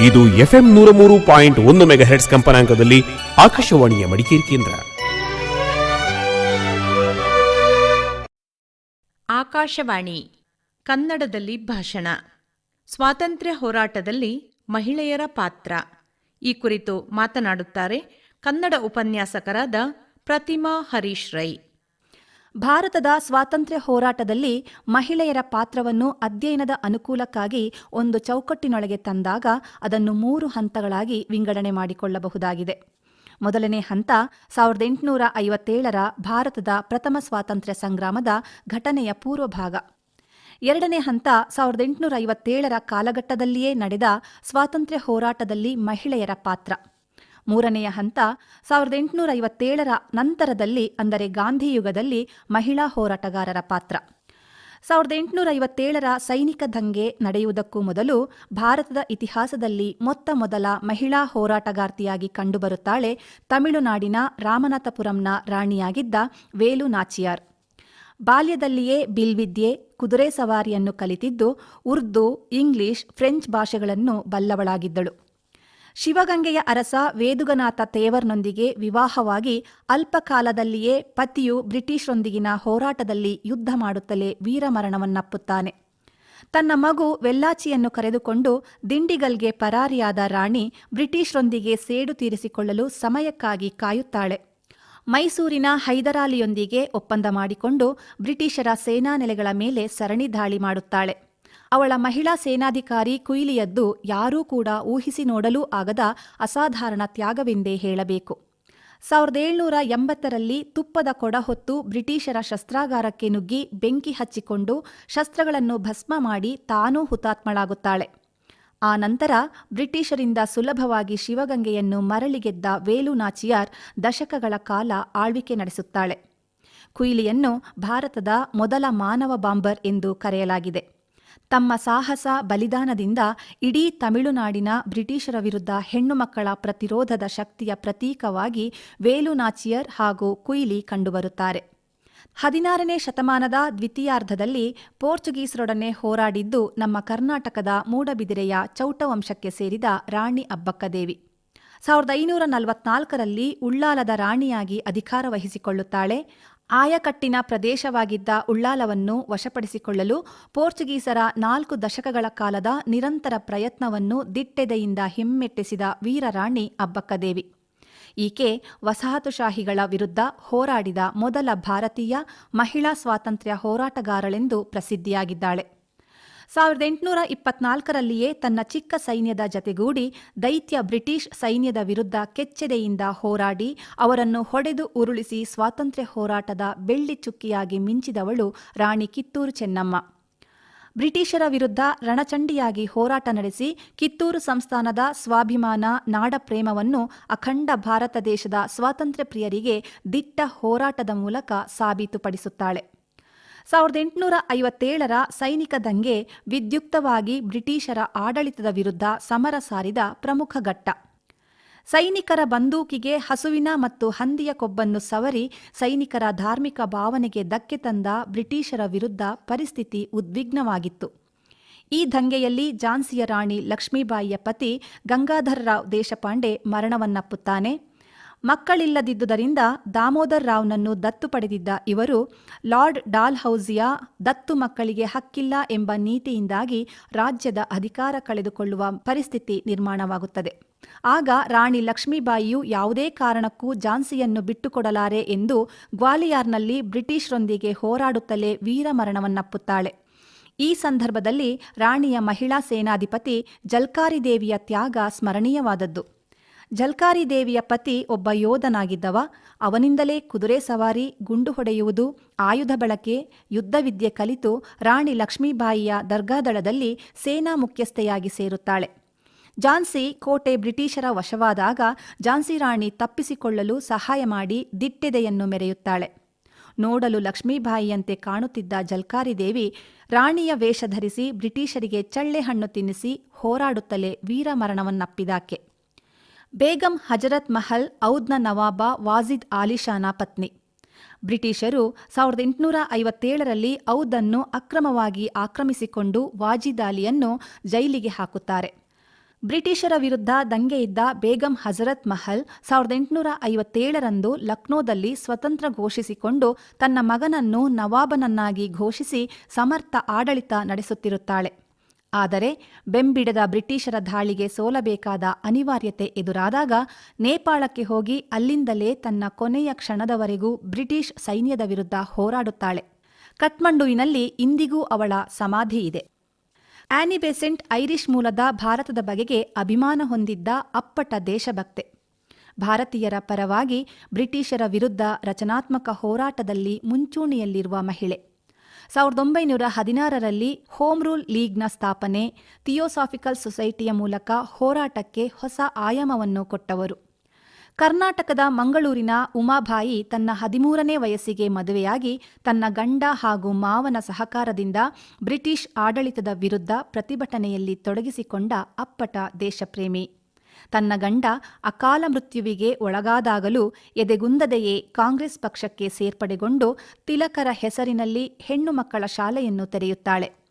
ಇದು ಎಫ್ಎಂ ನೂರ ಮೂರು ಪಾಯಿಂಟ್ ಒಂದು ಮೆಗಾಹೆಟ್ಸ್ ಕಂಪನಾಂಕದಲ್ಲಿ ಆಕಾಶವಾಣಿಯ ಮಡಿಕೇರಿ ಕೇಂದ್ರ. ಆಕಾಶವಾಣಿ, ಕನ್ನಡದಲ್ಲಿ ಭಾಷಣ. ಸ್ವಾತಂತ್ರ್ಯ ಹೋರಾಟದಲ್ಲಿ ಮಹಿಳೆಯರ ಪಾತ್ರ. ಈ ಕುರಿತು ಮಾತನಾಡುತ್ತಾರೆ ಕನ್ನಡ ಉಪನ್ಯಾಸಕರಾದ ಪ್ರತಿಮಾ ಹರೀಶ್ ರೈ. ಭಾರತದ ಸ್ವಾತಂತ್ರ್ಯ ಹೋರಾಟದಲ್ಲಿ ಮಹಿಳೆಯರ ಪಾತ್ರವನ್ನು ಅಧ್ಯಯನದ ಅನುಕೂಲಕ್ಕಾಗಿ ಒಂದು ಚೌಕಟ್ಟಿನೊಳಗೆ ತಂದಾಗ ಅದನ್ನು ಮೂರು ಹಂತಗಳಾಗಿ ವಿಂಗಡಣೆ ಮಾಡಿಕೊಳ್ಳಬಹುದಾಗಿದೆ. ಮೊದಲನೇ ಹಂತ, ಸಾವಿರದ ಎಂಟುನೂರ ಐವತ್ತೇಳರ ಭಾರತದ ಪ್ರಥಮ ಸ್ವಾತಂತ್ರ್ಯ ಸಂಗ್ರಾಮದ ಘಟನೆಯ ಪೂರ್ವಭಾಗ. ಎರಡನೇ ಹಂತ, ಸಾವಿರದ ಎಂಟುನೂರ ಐವತ್ತೇಳರ ಕಾಲಘಟ್ಟದಲ್ಲಿಯೇ ನಡೆದ ಸ್ವಾತಂತ್ರ್ಯ ಹೋರಾಟದಲ್ಲಿ ಮಹಿಳೆಯರ ಪಾತ್ರ. ಮೂರನೆಯ ಹಂತ, ಸಾವಿರದ ಎಂಟುನೂರ ಐವತ್ತೇಳರ ನಂತರದಲ್ಲಿ, ಅಂದರೆ ಗಾಂಧಿ ಯುಗದಲ್ಲಿ ಮಹಿಳಾ ಹೋರಾಟಗಾರರ ಪಾತ್ರ. ಸಾವಿರದ ಎಂಟುನೂರ ಐವತ್ತೇಳರ ಸೈನಿಕ ದಂಗೆ ನಡೆಯುವುದಕ್ಕೂ ಮೊದಲು, ಭಾರತದ ಇತಿಹಾಸದಲ್ಲಿ ಮೊತ್ತ ಮೊದಲ ಮಹಿಳಾ ಹೋರಾಟಗಾರ್ತಿಯಾಗಿ ಕಂಡುಬರುತ್ತಾಳೆ ತಮಿಳುನಾಡಿನ ರಾಮನಾಥಪುರಂನ ರಾಣಿಯಾಗಿದ್ದ ವೇಲು ನಾಚಿಯಾರ್. ಬಾಲ್ಯದಲ್ಲಿಯೇ ಬಿಲ್ವಿದ್ಯೆ, ಕುದುರೆ ಸವಾರಿಯನ್ನು ಕಲಿತಿದ್ದು, ಉರ್ದು, ಇಂಗ್ಲಿಷ್, ಫ್ರೆಂಚ್ ಭಾಷೆಗಳನ್ನು ಬಲ್ಲವಳಾಗಿದ್ದಳು. ಶಿವಗಂಗೆಯ ಅರಸ ವೇದುಗನಾಥ ತೇವರ್ನೊಂದಿಗೆ ವಿವಾಹವಾಗಿ ಅಲ್ಪಕಾಲದಲ್ಲಿಯೇ ಪತಿಯು ಬ್ರಿಟಿಷ್ರೊಂದಿಗಿನ ಹೋರಾಟದಲ್ಲಿ ಯುದ್ಧ ಮಾಡುತ್ತಲೇ ವೀರಮರಣವನ್ನಪ್ಪುತ್ತಾನೆ. ತನ್ನ ಮಗು ವೆಲ್ಲಾಚಿಯನ್ನು ಕರೆದುಕೊಂಡು ದಿಂಡಿಗಲ್ಗೆ ಪರಾರಿಯಾದ ರಾಣಿ ಬ್ರಿಟಿಷ್ರೊಂದಿಗೆ ಸೇಡು ತೀರಿಸಿಕೊಳ್ಳಲು ಸಮಯಕ್ಕಾಗಿ ಕಾಯುತ್ತಾಳೆ. ಮೈಸೂರಿನ ಹೈದರಾಲಿಯೊಂದಿಗೆ ಒಪ್ಪಂದ ಮಾಡಿಕೊಂಡು ಬ್ರಿಟಿಷರ ಸೇನಾ ನೆಲೆಗಳ ಮೇಲೆ ಸರಣಿ ದಾಳಿ ಮಾಡುತ್ತಾಳೆ. ಅವಳ ಮಹಿಳಾ ಸೇನಾಧಿಕಾರಿ ಕುಯಿಲಿಯದ್ದು ಯಾರೂ ಕೂಡ ಊಹಿಸಿ ನೋಡಲೂ ಆಗದ ಅಸಾಧಾರಣ ತ್ಯಾಗವೆಂದೇ ಹೇಳಬೇಕು. ಸಾವಿರದ ಏಳ್ನೂರ ಎಂಬತ್ತರಲ್ಲಿ ತುಪ್ಪದ ಕೊಡ ಹೊತ್ತು ಬ್ರಿಟಿಷರ ಶಸ್ತ್ರಾಗಾರಕ್ಕೆ ನುಗ್ಗಿ ಬೆಂಕಿ ಹಚ್ಚಿಕೊಂಡು ಶಸ್ತ್ರಗಳನ್ನು ಭಸ್ಮ ಮಾಡಿ ತಾನೂ ಹುತಾತ್ಮಳಾಗುತ್ತಾಳೆ. ಆ ನಂತರ ಬ್ರಿಟಿಷರಿಂದ ಸುಲಭವಾಗಿ ಶಿವಗಂಗೆಯನ್ನು ಮರಳಿಗೆದ್ದ ವೇಲು ನಾಚಿಯಾರ್ ದಶಕಗಳ ಕಾಲ ಆಳ್ವಿಕೆ ನಡೆಸುತ್ತಾಳೆ. ಕುಯಿಲಿಯನ್ನು ಭಾರತದ ಮೊದಲ ಮಾನವ ಬಾಂಬರ್ ಎಂದು ಕರೆಯಲಾಗಿದೆ. ತಮ್ಮ ಸಾಹಸ, ಬಲಿದಾನದಿಂದ ಇಡೀ ತಮಿಳುನಾಡಿನ ಬ್ರಿಟಿಷರ ವಿರುದ್ಧ ಹೆಣ್ಣು ಮಕ್ಕಳ ಪ್ರತಿರೋಧದ ಶಕ್ತಿಯ ಪ್ರತೀಕವಾಗಿ ವೇಲು ನಾಚಿಯರ್ ಹಾಗೂ ಕುಯಿಲಿ ಕಂಡುಬರುತ್ತಾರೆ. ಹದಿನಾರನೇ ಶತಮಾನದ ದ್ವಿತೀಯಾರ್ಧದಲ್ಲಿ ಪೋರ್ಚುಗೀಸರೊಡನೆ ಹೋರಾಡಿದ್ದು ನಮ್ಮ ಕರ್ನಾಟಕದ ಮೂಡಬಿದಿರೆಯ ಚೌಟವಂಶಕ್ಕೆ ಸೇರಿದ ರಾಣಿ ಅಬ್ಬಕ್ಕದೇವಿ. ಸಾವಿರದ ಐನೂರ ನಲವತ್ನಾಲ್ಕರಲ್ಲಿ ಉಳ್ಳಾಲದ ರಾಣಿಯಾಗಿ ಅಧಿಕಾರ ವಹಿಸಿಕೊಳ್ಳುತ್ತಾಳೆ. ಆಯಕಟ್ಟಿನ ಪ್ರದೇಶವಾಗಿದ್ದ ಉಳ್ಳಾಲವನ್ನು ವಶಪಡಿಸಿಕೊಳ್ಳಲು ಪೋರ್ಚುಗೀಸರ ನಾಲ್ಕು ದಶಕಗಳ ಕಾಲದ ನಿರಂತರ ಪ್ರಯತ್ನವನ್ನು ದಿಟ್ಟೆದೆಯಿಂದ ಹಿಮ್ಮೆಟ್ಟಿಸಿದ ವೀರರಾಣಿ ಅಬ್ಬಕ್ಕದೇವಿ ಈಕೆ ವಸಾಹತುಶಾಹಿಗಳ ವಿರುದ್ಧ ಹೋರಾಡಿದ ಮೊದಲ ಭಾರತೀಯ ಮಹಿಳಾ ಸ್ವಾತಂತ್ರ್ಯ ಹೋರಾಟಗಾರಳೆಂದು ಪ್ರಸಿದ್ಧಿಯಾಗಿದ್ದಾಳೆ. ಸಾವಿರದ ಎಂಟುನೂರ ಇಪ್ಪತ್ನಾಲ್ಕರಲ್ಲಿಯೇ ತನ್ನ ಚಿಕ್ಕ ಸೈನ್ಯದ ಜತೆಗೂಡಿ ದೈತ್ಯ ಬ್ರಿಟಿಷ್ ಸೈನ್ಯದ ವಿರುದ್ಧ ಕೆಚ್ಚೆದೆಯಿಂದ ಹೋರಾಡಿ ಅವರನ್ನು ಹೊಡೆದು ಉರುಳಿಸಿ ಸ್ವಾತಂತ್ರ್ಯ ಹೋರಾಟದ ಬೆಳ್ಳಿ ಚುಕ್ಕಿಯಾಗಿ ಮಿಂಚಿದವಳು ರಾಣಿ ಕಿತ್ತೂರು ಚೆನ್ನಮ್ಮ. ಬ್ರಿಟಿಷರ ವಿರುದ್ಧ ರಣಚಂಡಿಯಾಗಿ ಹೋರಾಟ ನಡೆಸಿ ಕಿತ್ತೂರು ಸಂಸ್ಥಾನದ ಸ್ವಾಭಿಮಾನ ನಾಡಪ್ರೇಮವನ್ನು ಅಖಂಡ ಭಾರತ ದೇಶದ ಸ್ವಾತಂತ್ರ್ಯ ಪ್ರಿಯರಿಗೆ ದಿಟ್ಟ ಹೋರಾಟದ ಮೂಲಕ ಸಾಬೀತುಪಡಿಸುತ್ತಾಳೆ. ಸಾವಿರದ ಎಂಟುನೂರ ಐವತ್ತೇಳರ ಸೈನಿಕ ದಂಗೆ ವಿದ್ಯುಕ್ತವಾಗಿ ಬ್ರಿಟಿಷರ ಆಡಳಿತದ ವಿರುದ್ಧ ಸಮರ ಸಾರಿದ ಪ್ರಮುಖ ಘಟ್ಟ. ಸೈನಿಕರ ಬಂದೂಕಿಗೆ ಹಸುವಿನ ಮತ್ತು ಹಂದಿಯ ಕೊಬ್ಬನ್ನು ಸವರಿ ಸೈನಿಕರ ಧಾರ್ಮಿಕ ಭಾವನೆಗೆ ಧಕ್ಕೆ ತಂದ ಬ್ರಿಟಿಷರ ವಿರುದ್ಧ ಪರಿಸ್ಥಿತಿ ಉದ್ವಿಗ್ನವಾಗಿತ್ತು. ಈ ದಂಗೆಯಲ್ಲಿ ಝಾನ್ಸಿಯ ರಾಣಿ ಲಕ್ಷ್ಮೀಬಾಯಿಯ ಪತಿ ಗಂಗಾಧರರಾವ್ ದೇಶಪಾಂಡೆ ಮರಣವನ್ನಪ್ಪುತ್ತಾನೆ. ಮಕ್ಕಳಿಲ್ಲದಿದ್ದುದರಿಂದ ದಾಮೋದರ್ ರಾವ್ನನ್ನು ದತ್ತು ಪಡೆದಿದ್ದ ಇವರು ಲಾರ್ಡ್ ಡಾಲ್ ಹೌಸಿಯ ದತ್ತು ಮಕ್ಕಳಿಗೆ ಹಕ್ಕಿಲ್ಲ ಎಂಬ ನೀತಿಯಿಂದಾಗಿ ರಾಜ್ಯದ ಅಧಿಕಾರ ಕಳೆದುಕೊಳ್ಳುವ ಪರಿಸ್ಥಿತಿ ನಿರ್ಮಾಣವಾಗುತ್ತದೆ. ಆಗ ರಾಣಿ ಲಕ್ಷ್ಮೀಬಾಯಿಯು ಯಾವುದೇ ಕಾರಣಕ್ಕೂ ಝಾನ್ಸಿಯನ್ನು ಬಿಟ್ಟುಕೊಡಲಾರೆ ಎಂದು ಗ್ವಾಲಿಯಾರ್ನಲ್ಲಿ ಬ್ರಿಟಿಷರೊಂದಿಗೆ ಹೋರಾಡುತ್ತಲೇ ವೀರಮರಣವನ್ನಪ್ಪುತ್ತಾಳೆ ಈ ಸಂದರ್ಭದಲ್ಲಿ ರಾಣಿಯ ಮಹಿಳಾ ಸೇನಾಧಿಪತಿ ಜಲ್ಕಾರಿ ದೇವಿಯ ತ್ಯಾಗ ಸ್ಮರಣೀಯವಾದದ್ದು. ಜಲ್ಕಾರಿ ದೇವಿಯ ಪತಿ ಒಬ್ಬ ಯೋಧನಾಗಿದ್ದವ. ಅವನಿಂದಲೇ ಕುದುರೆ ಸವಾರಿ, ಗುಂಡು ಹೊಡೆಯುವುದು, ಆಯುಧ ಬಳಕೆ ಯುದ್ಧವಿದ್ಯೆ ಕಲಿತು ರಾಣಿ ಲಕ್ಷ್ಮೀಬಾಯಿಯ ದರ್ಗಾದಳದಲ್ಲಿ ಸೇನಾ ಮುಖ್ಯಸ್ಥೆಯಾಗಿ ಸೇರುತ್ತಾಳೆ. ಝಾನ್ಸಿ ಕೋಟೆ ಬ್ರಿಟಿಷರ ವಶವಾದಾಗ ಝಾನ್ಸಿ ರಾಣಿ ತಪ್ಪಿಸಿಕೊಳ್ಳಲು ಸಹಾಯ ಮಾಡಿ ದಿಟ್ಟೆದೆಯನ್ನು ಮೆರೆಯುತ್ತಾಳೆ. ನೋಡಲು ಲಕ್ಷ್ಮೀಬಾಯಿಯಂತೆ ಕಾಣುತ್ತಿದ್ದ ಜಲ್ಕಾರಿ ದೇವಿ ರಾಣಿಯ ವೇಷ ಧರಿಸಿ ಬ್ರಿಟಿಷರಿಗೆ ಚಳ್ಳೆ ಹಣ್ಣು ತಿನ್ನಿಸಿ ಹೋರಾಡುತ್ತಲೇ ವೀರಮರಣವನ್ನಪ್ಪಿದಾಕೆ. ಬೇಗಂ ಹಜರತ್ ಮಹಲ್ ಔದ್ನ ನವಾಬ ವಾಜಿದ್ ಆಲಿಶಾನ ಪತ್ನಿ. ಬ್ರಿಟಿಷರು ಸಾವಿರದ ಎಂಟುನೂರ ಐವತ್ತೇಳರಲ್ಲಿ ಔದನ್ನು ಅಕ್ರಮವಾಗಿ ಆಕ್ರಮಿಸಿಕೊಂಡು ವಾಜಿದ್ ಅಲಿಯನ್ನು ಜೈಲಿಗೆ ಹಾಕುತ್ತಾರೆ. ಬ್ರಿಟಿಷರ ವಿರುದ್ಧ ದಂಗೆಯಿದ್ದ ಬೇಗಂ ಹಜರತ್ ಮಹಲ್ ಸಾವಿರದ ಎಂಟುನೂರ ಐವತ್ತೇಳರಂದು ಲಕ್ನೋದಲ್ಲಿ ಸ್ವತಂತ್ರ ಘೋಷಿಸಿಕೊಂಡು ತನ್ನ ಮಗನನ್ನು ನವಾಬನನ್ನಾಗಿ ಘೋಷಿಸಿ ಸಮರ್ಥ ಆಡಳಿತ ನಡೆಸುತ್ತಿರುತ್ತಾಳೆ. ಆದರೆ ಬೆಂಬಿಡದ ಬ್ರಿಟಿಷರ ಧಾಳಿಗೆ ಸೋಲಬೇಕಾದ ಅನಿವಾರ್ಯತೆ ಎದುರಾದಾಗ ನೇಪಾಳಕ್ಕೆ ಹೋಗಿ ಅಲ್ಲಿಂದಲೇ ತನ್ನ ಕೊನೆಯ ಕ್ಷಣದವರೆಗೂ ಬ್ರಿಟಿಷ್ ಸೈನ್ಯದ ವಿರುದ್ಧ ಹೋರಾಡುತ್ತಾಳೆ. ಕತ್ಮಂಡುವಿನಲ್ಲಿ ಇಂದಿಗೂ ಅವಳ ಸಮಾಧಿ ಇದೆ. ಆನಿ ಬೆಸೆಂಟ್ ಐರಿಷ್ ಮೂಲದ ಭಾರತದ ಬಗೆಗೆ ಅಭಿಮಾನ ಹೊಂದಿದ್ದ ಅಪ್ಪಟ ದೇಶಭಕ್ತೆ. ಭಾರತೀಯರ ಪರವಾಗಿ ಬ್ರಿಟಿಷರ ವಿರುದ್ಧ ರಚನಾತ್ಮಕ ಹೋರಾಟದಲ್ಲಿ ಮುಂಚೂಣಿಯಲ್ಲಿರುವ ಮಹಿಳೆ. ಸಾವಿರದ ಒಂಬೈನೂರ ಹದಿನಾರರಲ್ಲಿ ಹೋಮ್ ರೂಲ್ ಲೀಗ್ನ ಸ್ಥಾಪನೆ, ಥಿಯೋಸಾಫಿಕಲ್ ಸೊಸೈಟಿಯ ಮೂಲಕ ಹೋರಾಟಕ್ಕೆ ಹೊಸ ಆಯಾಮವನ್ನು ಕೊಟ್ಟವರು. ಕರ್ನಾಟಕದ ಮಂಗಳೂರಿನ ಉಮಾಬಾಯಿ ತನ್ನ ಹದಿಮೂರನೇ ವಯಸ್ಸಿಗೆ ಮದುವೆಯಾಗಿ ತನ್ನ ಗಂಡ ಹಾಗೂ ಮಾವನ ಸಹಕಾರದಿಂದ ಬ್ರಿಟಿಷ್ ಆಡಳಿತದ ವಿರುದ್ಧ ಪ್ರತಿಭಟನೆಯಲ್ಲಿ ತೊಡಗಿಸಿಕೊಂಡ ಅಪ್ಪಟ ದೇಶಪ್ರೇಮಿ. ತನ್ನ ಗಂಡ ಅಕಾಲ ಮೃತ್ಯುವಿಗೆ ಒಳಗಾದಾಗಲೂ ಎದೆಗುಂದದೆಯೇ ಕಾಂಗ್ರೆಸ್ ಪಕ್ಷಕ್ಕೆ ಸೇರ್ಪಡೆಗೊಂಡು ತಿಲಕರ ಹೆಸರಿನಲ್ಲಿ ಹೆಣ್ಣು ಮಕ್ಕಳ ಶಾಲೆಯನ್ನು ತೆರೆಯುತ್ತಾಳೆ.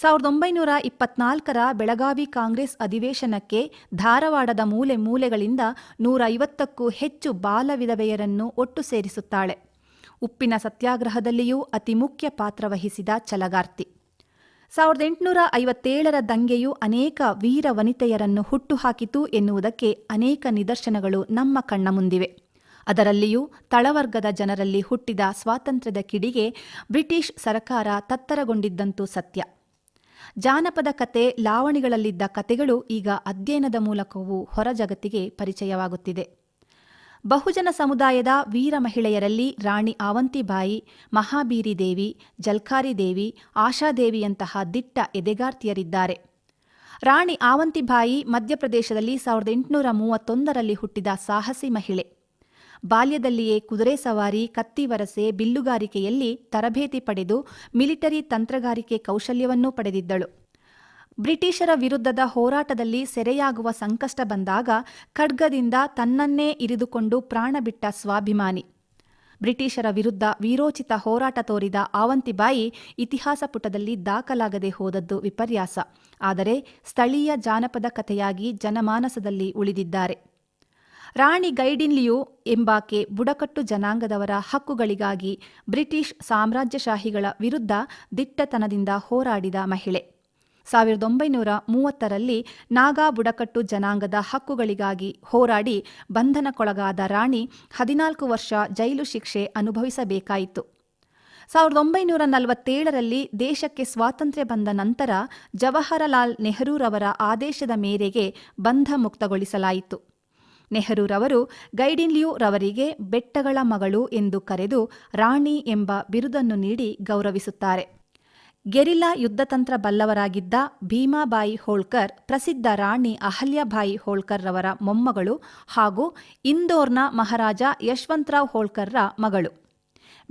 ಸಾವಿರದ ಒಂಬೈನೂರ ಇಪ್ಪತ್ನಾಲ್ಕರ ಬೆಳಗಾವಿ ಕಾಂಗ್ರೆಸ್ ಅಧಿವೇಶನಕ್ಕೆ ಧಾರವಾಡದ ಮೂಲೆ ಮೂಲೆಗಳಿಂದ ನೂರ ಐವತ್ತಕ್ಕೂ ಹೆಚ್ಚು ಬಾಲ ವಿಧವೆಯರನ್ನು ಒಟ್ಟು ಸೇರಿಸುತ್ತಾಳೆ. ಉಪ್ಪಿನ ಸತ್ಯಾಗ್ರಹದಲ್ಲಿಯೂ ಅತಿ ಮುಖ್ಯ ಪಾತ್ರ ವಹಿಸಿದ ಛಲಗಾರ್ತಿ. ಸಾವಿರದ ಎಂಟುನೂರ ಐವತ್ತೇಳರ ದಂಗೆಯು ಅನೇಕ ವೀರ ವನಿತೆಯರನ್ನು ಹುಟ್ಟುಹಾಕಿತು ಎನ್ನುವುದಕ್ಕೆ ಅನೇಕ ನಿದರ್ಶನಗಳು ನಮ್ಮ ಕಣ್ಣ ಮುಂದಿವೆ. ಅದರಲ್ಲಿಯೂ ತಳವರ್ಗದ ಜನರಲ್ಲಿ ಹುಟ್ಟಿದ ಸ್ವಾತಂತ್ರ್ಯದ ಕಿಡಿಗೆ ಬ್ರಿಟಿಷ್ ಸರಕಾರ ತತ್ತರಗೊಂಡಿದ್ದಂತೂ ಸತ್ಯ. ಜಾನಪದ ಕತೆ, ಲಾವಣಿಗಳಲ್ಲಿದ್ದ ಕತೆಗಳು ಈಗ ಅಧ್ಯಯನದ ಮೂಲಕವೂ ಹೊರ ಜಗತ್ತಿಗೆ ಪರಿಚಯವಾಗುತ್ತಿದೆ. ಬಹುಜನ ಸಮುದಾಯದ ವೀರ ಮಹಿಳೆಯರಲ್ಲಿ ರಾಣಿ ಆವಂತಿಬಾಯಿ, ಮಹಾಬೀರಿ ದೇವಿ, ಜಲ್ಕಾರಿ ದೇವಿ ಆಶಾದೇವಿಯಂತಹ ದಿಟ್ಟ ಎದೆಗಾರ್ತಿಯರಿದ್ದಾರೆ. ರಾಣಿ ಆವಂತಿಬಾಯಿ ಮಧ್ಯಪ್ರದೇಶದಲ್ಲಿ ಸಾವಿರದ ಎಂಟುನೂರ ಮೂವತ್ತೊಂದರಲ್ಲಿ ಹುಟ್ಟಿದ ಸಾಹಸಿ ಮಹಿಳೆ. ಬಾಲ್ಯದಲ್ಲಿಯೇ ಕುದುರೆ ಸವಾರಿ, ಕತ್ತಿ ವರಸೆ, ಬಿಲ್ಲುಗಾರಿಕೆಯಲ್ಲಿ ತರಬೇತಿ ಪಡೆದು ಮಿಲಿಟರಿ ತಂತ್ರಗಾರಿಕೆ ಕೌಶಲ್ಯವನ್ನೂ ಪಡೆದಿದ್ದಳು. ಬ್ರಿಟಿಷರ ವಿರುದ್ಧದ ಹೋರಾಟದಲ್ಲಿ ಸೆರೆಯಾಗುವ ಸಂಕಷ್ಟ ಬಂದಾಗ ಖಡ್ಗದಿಂದ ತನ್ನನ್ನೇ ಇರಿದುಕೊಂಡು ಪ್ರಾಣ ಬಿಟ್ಟ ಸ್ವಾಭಿಮಾನಿ. ಬ್ರಿಟಿಷರ ವಿರುದ್ಧ ವೀರೋಚಿತ ಹೋರಾಟ ತೋರಿದ ಆವಂತಿಬಾಯಿ ಇತಿಹಾಸ ಪುಟದಲ್ಲಿ ದಾಖಲಾಗದೆ ಹೋದದ್ದು ವಿಪರ್ಯಾಸ. ಆದರೆ ಸ್ಥಳೀಯ ಜಾನಪದ ಕಥೆಯಾಗಿ ಜನಮಾನಸದಲ್ಲಿ ಉಳಿದಿದ್ದಾರೆ. ರಾಣಿ ಗೈಡಿನ್ಲಿಯು ಎಂಬಾಕೆ ಬುಡಕಟ್ಟು ಜನಾಂಗದವರ ಹಕ್ಕುಗಳಿಗಾಗಿ ಬ್ರಿಟಿಷ್ ಸಾಮ್ರಾಜ್ಯಶಾಹಿಗಳ ವಿರುದ್ಧ ದಿಟ್ಟತನದಿಂದ ಹೋರಾಡಿದ ಮಹಿಳೆ. ಸಾವಿರದ ಒಂಬೈನೂರ ಮೂವತ್ತರಲ್ಲಿ ನಾಗಾ ಬುಡಕಟ್ಟು ಜನಾಂಗದ ಹಕ್ಕುಗಳಿಗಾಗಿ ಹೋರಾಡಿ ಬಂಧನಕ್ಕೊಳಗಾದ ರಾಣಿ ಹದಿನಾಲ್ಕು ವರ್ಷ ಜೈಲು ಶಿಕ್ಷೆ ಅನುಭವಿಸಬೇಕಾಯಿತು. ಸಾವಿರದ ಒಂಬೈನೂರ ನಲವತ್ತೇಳರಲ್ಲಿ ದೇಶಕ್ಕೆ ಸ್ವಾತಂತ್ರ್ಯ ಬಂದ ನಂತರ ಜವಾಹರಲಾಲ್ ನೆಹರೂರವರ ಆದೇಶದ ಮೇರೆಗೆ ಬಂಧ ಮುಕ್ತಗೊಳಿಸಲಾಯಿತು. ನೆಹರೂರವರು ಗೈಡಿನ್ಲಿಯು ರವರಿಗೆ ಬೆಟ್ಟಗಳ ಮಗಳು ಎಂದು ಕರೆದು ರಾಣಿ ಎಂಬ ಬಿರುದನ್ನು ನೀಡಿ ಗೌರವಿಸುತ್ತಾರೆ. ಗೆರಿಲ್ಲಾ ಯುದ್ಧತಂತ್ರ ಬಲ್ಲವರಾಗಿದ್ದ ಭೀಮಾಬಾಯಿ ಹೋಳ್ಕರ್, ಪ್ರಸಿದ್ಧ ರಾಣಿ ಅಹಲ್ಯಾಬಾಯಿ ಹೋಳ್ಕರ್ ರವರ ಮೊಮ್ಮಗಳು ಹಾಗೂ ಇಂದೋರ್ನ ಮಹಾರಾಜ ಯಶವಂತರಾವ್ ಹೋಳ್ಕರ್ರ ಮಗಳು.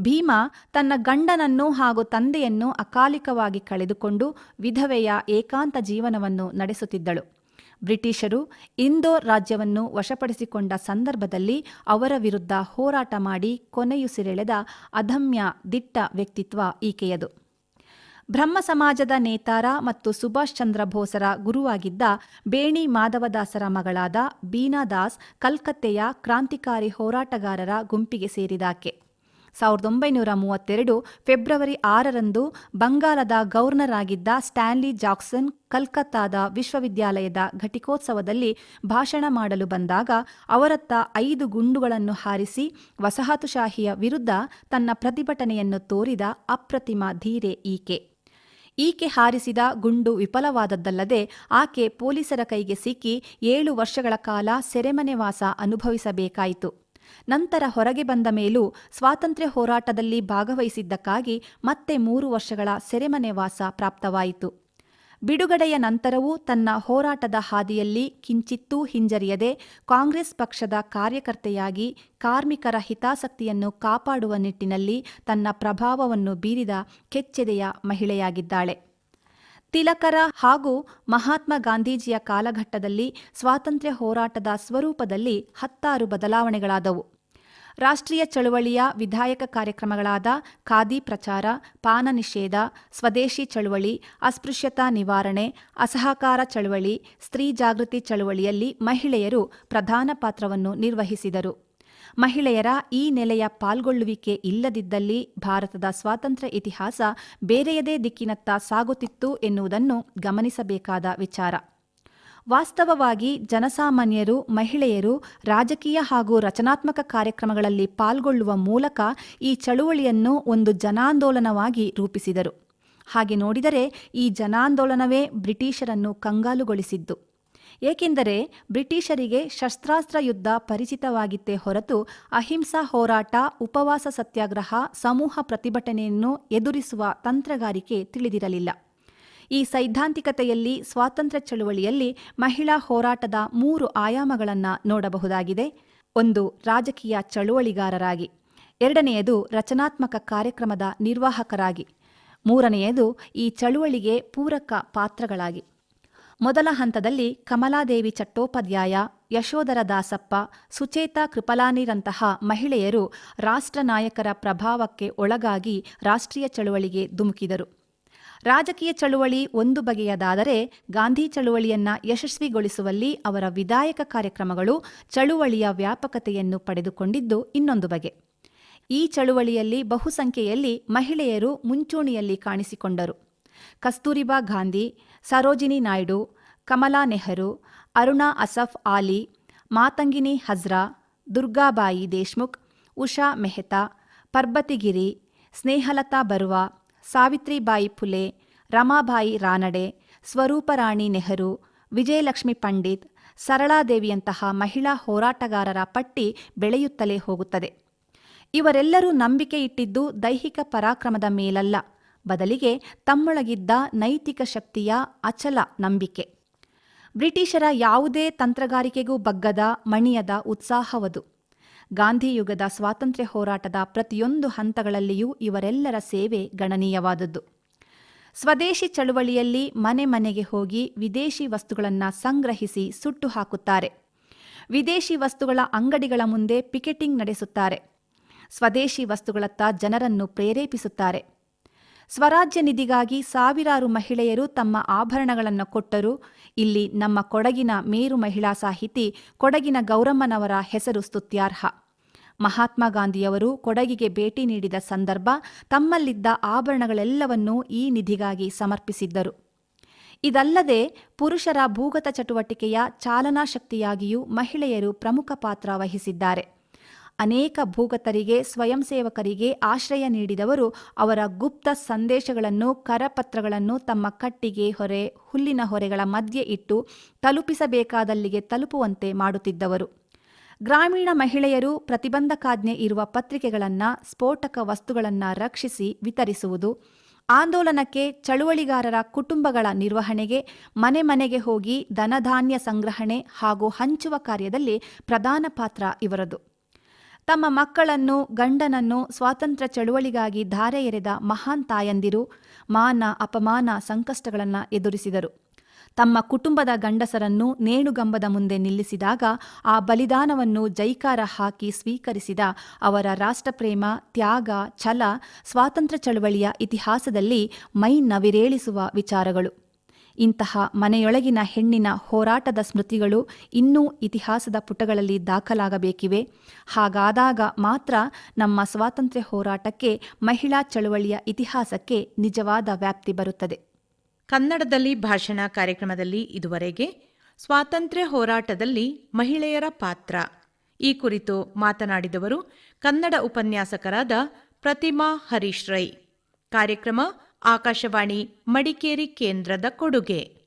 ಭೀಮಾ ತನ್ನ ಗಂಡನನ್ನು ಹಾಗೂ ತಂದೆಯನ್ನು ಅಕಾಲಿಕವಾಗಿ ಕಳೆದುಕೊಂಡು ವಿಧವೆಯ ಏಕಾಂತ ಜೀವನವನ್ನು ನಡೆಸುತ್ತಿದ್ದಳು. ಬ್ರಿಟಿಷರು ಇಂದೋರ್ ರಾಜ್ಯವನ್ನು ವಶಪಡಿಸಿಕೊಂಡ ಸಂದರ್ಭದಲ್ಲಿ ಅವರ ವಿರುದ್ಧ ಹೋರಾಟ ಮಾಡಿ ಕೊನೆಯುಸಿರೆಳೆದ ಅದಮ್ಯ ದಿಟ್ಟ ವ್ಯಕ್ತಿತ್ವ ಈಕೆಯದು. ಬ್ರಹ್ಮ ಸಮಾಜದ ನೇತಾರ ಮತ್ತು ಸುಭಾಷ್ ಚಂದ್ರ ಬೋಸರ ಗುರುವಾಗಿದ್ದ ಬೇಣಿ ಮಾಧವದಾಸರ ಮಗಳಾದ ಬೀನಾದಾಸ್ ಕಲ್ಕತ್ತೆಯ ಕ್ರಾಂತಿಕಾರಿ ಹೋರಾಟಗಾರರ ಗುಂಪಿಗೆ ಸೇರಿದಾಕೆ. ಸಾವಿರದ ಒಂಬೈನೂರ ಮೂವತ್ತೆರಡು ಫೆಬ್ರವರಿ ಆರರಂದು ಬಂಗಾಲದ ಗವರ್ನರ್ ಆಗಿದ್ದ ಸ್ಟ್ಯಾನ್ಲಿ ಜಾಕ್ಸನ್ ಕಲ್ಕತ್ತಾದ ವಿಶ್ವವಿದ್ಯಾಲಯದ ಘಟಿಕೋತ್ಸವದಲ್ಲಿ ಭಾಷಣ ಮಾಡಲು ಬಂದಾಗ ಅವರತ್ತ ಐದು ಗುಂಡುಗಳನ್ನು ಹಾರಿಸಿ ವಸಾಹತುಶಾಹಿಯ ವಿರುದ್ಧ ತನ್ನ ಪ್ರತಿಭಟನೆಯನ್ನು ತೋರಿದ ಅಪ್ರತಿಮ ಧೀರೆ ಈಕೆ. ಈಕೆ ಹಾರಿಸಿದ ಗುಂಡು ವಿಫಲವಾದದ್ದಲ್ಲದೆ ಆಕೆ ಪೊಲೀಸರ ಕೈಗೆ ಸಿಕ್ಕಿ ಏಳು ವರ್ಷಗಳ ಕಾಲ ಸೆರೆಮನೆ ವಾಸ ಅನುಭವಿಸಬೇಕಾಯಿತು. ನಂತರ ಹೊರಗೆ ಬಂದ ಮೇಲೂ ಸ್ವಾತಂತ್ರ್ಯ ಹೋರಾಟದಲ್ಲಿ ಭಾಗವಹಿಸಿದ್ದಕ್ಕಾಗಿ ಮತ್ತೆ ಮೂರು ವರ್ಷಗಳ ಸೆರೆಮನೆ ವಾಸ ಪ್ರಾಪ್ತವಾಯಿತು. ಬಿಡುಗಡೆಯ ನಂತರವೂ ತನ್ನ ಹೋರಾಟದ ಹಾದಿಯಲ್ಲಿ ಕಿಂಚಿತ್ತೂ ಹಿಂಜರಿಯದೆ ಕಾಂಗ್ರೆಸ್ ಪಕ್ಷದ ಕಾರ್ಯಕರ್ತೆಯಾಗಿ ಕಾರ್ಮಿಕರ ಹಿತಾಸಕ್ತಿಯನ್ನು ಕಾಪಾಡುವ ನಿಟ್ಟಿನಲ್ಲಿ ತನ್ನ ಪ್ರಭಾವವನ್ನು ಬೀರಿದ ಕೆಚ್ಚೆದೆಯ ಮಹಿಳೆಯಾಗಿದ್ದಾಳೆ. ತಿಲಕರ ಹಾಗೂ ಮಹಾತ್ಮ ಗಾಂಧೀಜಿಯ ಕಾಲಘಟ್ಟದಲ್ಲಿ ಸ್ವಾತಂತ್ರ್ಯ ಹೋರಾಟದ ಸ್ವರೂಪದಲ್ಲಿ ಹತ್ತಾರು ಬದಲಾವಣೆಗಳಾದವು. ರಾಷ್ಟ್ರೀಯ ಚಳುವಳಿಯ ವಿಧಾಯಕ ಕಾರ್ಯಕ್ರಮಗಳಾದ ಖಾದಿ ಪ್ರಚಾರ, ಪಾನ ನಿಷೇಧ, ಸ್ವದೇಶಿ ಚಳುವಳಿ, ಅಸ್ಪೃಶ್ಯತಾ ನಿವಾರಣೆ, ಅಸಹಕಾರ ಚಳುವಳಿ, ಸ್ತ್ರೀ ಜಾಗೃತಿ ಚಳುವಳಿಯಲ್ಲಿ ಮಹಿಳೆಯರು ಪ್ರಧಾನ ಪಾತ್ರವನ್ನು ನಿರ್ವಹಿಸಿದರು. ಮಹಿಳೆಯರ ಈ ನೆಲೆಯ ಪಾಲ್ಗೊಳ್ಳುವಿಕೆ ಇಲ್ಲದಿದ್ದಲ್ಲಿ ಭಾರತದ ಸ್ವಾತಂತ್ರ್ಯ ಇತಿಹಾಸ ಬೇರೆಯದೇ ದಿಕ್ಕಿನತ್ತ ಸಾಗುತ್ತಿತ್ತು ಎನ್ನುವುದನ್ನು ಗಮನಿಸಬೇಕಾದ ವಿಚಾರ. ವಾಸ್ತವವಾಗಿ ಜನಸಾಮಾನ್ಯರು, ಮಹಿಳೆಯರು, ರಾಜಕೀಯ ಹಾಗೂ ರಚನಾತ್ಮಕ ಕಾರ್ಯಕ್ರಮಗಳಲ್ಲಿ ಪಾಲ್ಗೊಳ್ಳುವ ಮೂಲಕ ಈ ಚಳುವಳಿಯನ್ನು ಒಂದು ಜನಾಂದೋಲನವಾಗಿ ರೂಪಿಸಿದರು. ಹಾಗೆ ನೋಡಿದರೆ ಈ ಜನಾಂದೋಲನವೇ ಬ್ರಿಟಿಷರನ್ನು ಕಂಗಾಲುಗೊಳಿಸಿದ್ದು. ಏಕೆಂದರೆ ಬ್ರಿಟಿಷರಿಗೆ ಶಸ್ತ್ರಾಸ್ತ್ರ ಯುದ್ಧ ಪರಿಚಿತವಾಗಿತ್ತೇ ಹೊರತು ಅಹಿಂಸಾ ಹೋರಾಟ, ಉಪವಾಸ ಸತ್ಯಾಗ್ರಹ, ಸಮೂಹ ಪ್ರತಿಭಟನೆಯನ್ನು ಎದುರಿಸುವ ತಂತ್ರಗಾರಿಕೆ ತಿಳಿದಿರಲಿಲ್ಲ. ಈ ಸೈದ್ಧಾಂತಿಕತೆಯಲ್ಲಿ ಸ್ವಾತಂತ್ರ್ಯ ಚಳುವಳಿಯಲ್ಲಿ ಮಹಿಳಾ ಹೋರಾಟದ ಮೂರು ಆಯಾಮಗಳನ್ನು ನೋಡಬಹುದಾಗಿದೆ. ಒಂದು, ರಾಜಕೀಯ ಚಳುವಳಿಗಾರರಾಗಿ. ಎರಡನೆಯದು, ರಚನಾತ್ಮಕ ಕಾರ್ಯಕ್ರಮದ ನಿರ್ವಾಹಕರಾಗಿ. ಮೂರನೆಯದು, ಈ ಚಳುವಳಿಗೆ ಪೂರಕ ಪಾತ್ರಗಳಾಗಿ. ಮೊದಲ ಹಂತದಲ್ಲಿ ಕಮಲಾದೇವಿ ಚಟ್ಟೋಪಾಧ್ಯಾಯ, ಯಶೋಧರ ದಾಸಪ್ಪ, ಸುಚೇತಾ ಕೃಪಲಾನಿರಂತಹ ಮಹಿಳೆಯರು ರಾಷ್ಟ್ರ ನಾಯಕರ ಪ್ರಭಾವಕ್ಕೆ ಒಳಗಾಗಿ ರಾಷ್ಟ್ರೀಯ ಚಳುವಳಿಗೆ ಧುಮುಕಿದರು. ರಾಜಕೀಯ ಚಳುವಳಿ ಒಂದು ಬಗೆಯದಾದರೆ ಗಾಂಧಿ ಚಳುವಳಿಯನ್ನ ಯಶಸ್ವಿಗೊಳಿಸುವಲ್ಲಿ ಅವರ ವಿಧಾಯಕ ಕಾರ್ಯಕ್ರಮಗಳು ಚಳುವಳಿಯ ವ್ಯಾಪಕತೆಯನ್ನು ಪಡೆದುಕೊಂಡಿದ್ದು ಇನ್ನೊಂದು ಬಗೆ. ಈ ಚಳುವಳಿಯಲ್ಲಿ ಬಹುಸಂಖ್ಯೆಯಲ್ಲಿ ಮಹಿಳೆಯರು ಮುಂಚೂಣಿಯಲ್ಲಿ ಕಾಣಿಸಿಕೊಂಡರು. ಕಸ್ತೂರಿಬಾ ಗಾಂಧಿ, ಸರೋಜಿನಿ ನಾಯ್ಡು, ಕಮಲಾ ನೆಹರು, ಅರುಣಾ ಅಸಫ್ ಆಲಿ, ಮಾತಂಗಿನಿ ಹಜ್ರಾ, ದುರ್ಗಾಬಾಯಿ ದೇಶ್ಮುಖ್, ಉಷಾ ಮೆಹ್ತಾ, ಪರ್ಬತಿಗಿರಿ, ಸ್ನೇಹಲತಾ ಬರುವಾ ಸಾವಿತ್ರಿಬಾಯಿ ಫುಲೆ, ರಮಾಬಾಯಿ ರಾನಡೆ, ಸ್ವರೂಪರಾಣಿ ನೆಹರು, ವಿಜಯಲಕ್ಷ್ಮಿ ಪಂಡಿತ್, ಸರಳಾದೇವಿಯಂತಹ ಮಹಿಳಾ ಹೋರಾಟಗಾರರ ಪಟ್ಟಿ ಬೆಳೆಯುತ್ತಲೇ ಹೋಗುತ್ತದೆ. ಇವರೆಲ್ಲರೂ ನಂಬಿಕೆ ಇಟ್ಟಿದ್ದು ದೈಹಿಕ ಪರಾಕ್ರಮದ ಮೇಲಲ್ಲ, ಬದಲಿಗೆ ತಮ್ಮೊಳಗಿದ್ದ ನೈತಿಕ ಶಕ್ತಿಯ ಅಚಲ ನಂಬಿಕೆ. ಬ್ರಿಟಿಷರ ಯಾವುದೇ ತಂತ್ರಗಾರಿಕೆಗೂ ಬಗ್ಗದ, ಮಣಿಯದ ಉತ್ಸಾಹವದು. ಗಾಂಧಿಯುಗದ ಸ್ವಾತಂತ್ರ್ಯ ಹೋರಾಟದ ಪ್ರತಿಯೊಂದು ಹಂತಗಳಲ್ಲಿಯೂ ಇವರೆಲ್ಲರ ಸೇವೆ ಗಣನೀಯವಾದದ್ದು. ಸ್ವದೇಶಿ ಚಳುವಳಿಯಲ್ಲಿ ಮನೆ ಮನೆಗೆ ಹೋಗಿ ವಿದೇಶಿ ವಸ್ತುಗಳನ್ನು ಸಂಗ್ರಹಿಸಿ ಸುಟ್ಟು ಹಾಕುತ್ತಾರೆ. ವಿದೇಶಿ ವಸ್ತುಗಳ ಅಂಗಡಿಗಳ ಮುಂದೆ ಪಿಕೆಟಿಂಗ್ ನಡೆಸುತ್ತಾರೆ. ಸ್ವದೇಶಿ ವಸ್ತುಗಳತ್ತ ಜನರನ್ನು ಪ್ರೇರೇಪಿಸುತ್ತಾರೆ. ಸ್ವರಾಜ್ಯ ನಿಧಿಗಾಗಿ ಸಾವಿರಾರು ಮಹಿಳೆಯರು ತಮ್ಮ ಆಭರಣಗಳನ್ನು ಕೊಟ್ಟರು ಇಲ್ಲಿ ನಮ್ಮ ಕೊಡಗಿನ ಮೇರು ಮಹಿಳಾ ಸಾಹಿತಿ, ಕೊಡಗಿನ ಗೌರಮ್ಮನವರ ಹೆಸರು ಸ್ತುತ್ಯಾರ್ಹ. ಮಹಾತ್ಮ ಗಾಂಧಿಯವರು ಕೊಡಗಿಗೆ ಭೇಟಿ ನೀಡಿದ ಸಂದರ್ಭ ತಮ್ಮಲ್ಲಿದ್ದ ಆಭರಣಗಳೆಲ್ಲವನ್ನೂ ಈ ನಿಧಿಗಾಗಿ ಸಮರ್ಪಿಸಿದ್ದರು. ಇದಲ್ಲದೆ ಪುರುಷರ ಭೂಗತ ಚಟುವಟಿಕೆಯ ಚಾಲನಾ ಶಕ್ತಿಯಾಗಿಯೂ ಮಹಿಳೆಯರು ಪ್ರಮುಖ ಪಾತ್ರ ವಹಿಸಿದ್ದಾರೆ. ಅನೇಕ ಭೂಗತರಿಗೆ ಸ್ವಯಂ ಸೇವಕರಿಗೆ ಆಶ್ರಯ ನೀಡಿದವರು ಅವರ ಗುಪ್ತ ಸಂದೇಶಗಳನ್ನು, ಕರಪತ್ರಗಳನ್ನು ತಮ್ಮ ಕಟ್ಟಿಗೆ, ಹೊರೆ, ಹುಲ್ಲಿನ ಹೊರೆಗಳ ಮಧ್ಯೆ ಇಟ್ಟು ತಲುಪಿಸಬೇಕಾದಲ್ಲಿಗೆ ತಲುಪುವಂತೆ ಮಾಡುತ್ತಿದ್ದವರು. ಗ್ರಾಮೀಣ ಮಹಿಳೆಯರು ಪ್ರತಿಬಂಧಕಾಜ್ಞೆ ಇರುವ ಪತ್ರಿಕೆಗಳನ್ನು, ಸ್ಫೋಟಕ ವಸ್ತುಗಳನ್ನು ರಕ್ಷಿಸಿ ವಿತರಿಸುವುದು, ಆಂದೋಲನಕ್ಕೆ ಚಳುವಳಿಗಾರರ ಕುಟುಂಬಗಳ ನಿರ್ವಹಣೆಗೆ, ಮನೆ ಮನೆಗೆ ಹೋಗಿ ಧನಧಾನ್ಯ ಸಂಗ್ರಹಣೆ ಹಾಗೂ ಹಂಚುವ ಕಾರ್ಯದಲ್ಲಿ ಪ್ರಧಾನ ಪಾತ್ರ ಇವರದು. ತಮ್ಮ ಮಕ್ಕಳನ್ನು, ಗಂಡನನ್ನು ಸ್ವಾತಂತ್ರ್ಯ ಚಳುವಳಿಗಾಗಿ ಧಾರೆ ಎರೆದ ಮಹಾನ್ ತಾಯಂದಿರು ಮಾನ, ಅಪಮಾನ, ಸಂಕಷ್ಟಗಳನ್ನು ಎದುರಿಸಿದರು. ತಮ್ಮ ಕುಟುಂಬದ ಗಂಡಸರನ್ನು ನೇಣುಗಂಬದ ಮುಂದೆ ನಿಲ್ಲಿಸಿದಾಗ ಆ ಬಲಿದಾನವನ್ನು ಜೈಕಾರ ಹಾಕಿ ಸ್ವೀಕರಿಸಿದ ಅವರ ರಾಷ್ಟ್ರಪ್ರೇಮ, ತ್ಯಾಗ, ಛಲ, ಸ್ವಾತಂತ್ರ್ಯ ಚಳವಳಿಯ ಇತಿಹಾಸದಲ್ಲಿ ಮೈ ನವಿರೇಳಿಸುವ ವಿಚಾರಗಳು. ಇಂತಹ ಮನೆಯೊಳಗಿನ ಹೆಣ್ಣಿನ ಹೋರಾಟದ ಸ್ಮೃತಿಗಳು ಇನ್ನೂ ಇತಿಹಾಸದ ಪುಟಗಳಲ್ಲಿ ದಾಖಲಾಗಬೇಕಿವೆ. ಹಾಗಾದಾಗ ಮಾತ್ರ ನಮ್ಮ ಸ್ವಾತಂತ್ರ್ಯ ಹೋರಾಟಕ್ಕೆ ಮಹಿಳಾ ಚಳುವಳಿಯ ಇತಿಹಾಸಕ್ಕೆ ನಿಜವಾದ ವ್ಯಾಪ್ತಿ ಬರುತ್ತದೆ. ಕನ್ನಡದಲ್ಲಿ ಭಾಷಣ ಕಾರ್ಯಕ್ರಮದಲ್ಲಿ ಇದುವರೆಗೆ ಸ್ವಾತಂತ್ರ್ಯ ಹೋರಾಟದಲ್ಲಿ ಮಹಿಳೆಯರ ಪಾತ್ರ. ಈ ಕುರಿತು ಮಾತನಾಡಿದವರು ಕನ್ನಡ ಉಪನ್ಯಾಸಕರಾದ ಪ್ರತಿಮಾ ಹರೀಶ್ ರೈ. ಕಾರ್ಯಕ್ರಮ ಆಕಾಶವಾಣಿ ಮಡಿಕೇರಿ ಕೇಂದ್ರದ ಕೊಡುಗೆ.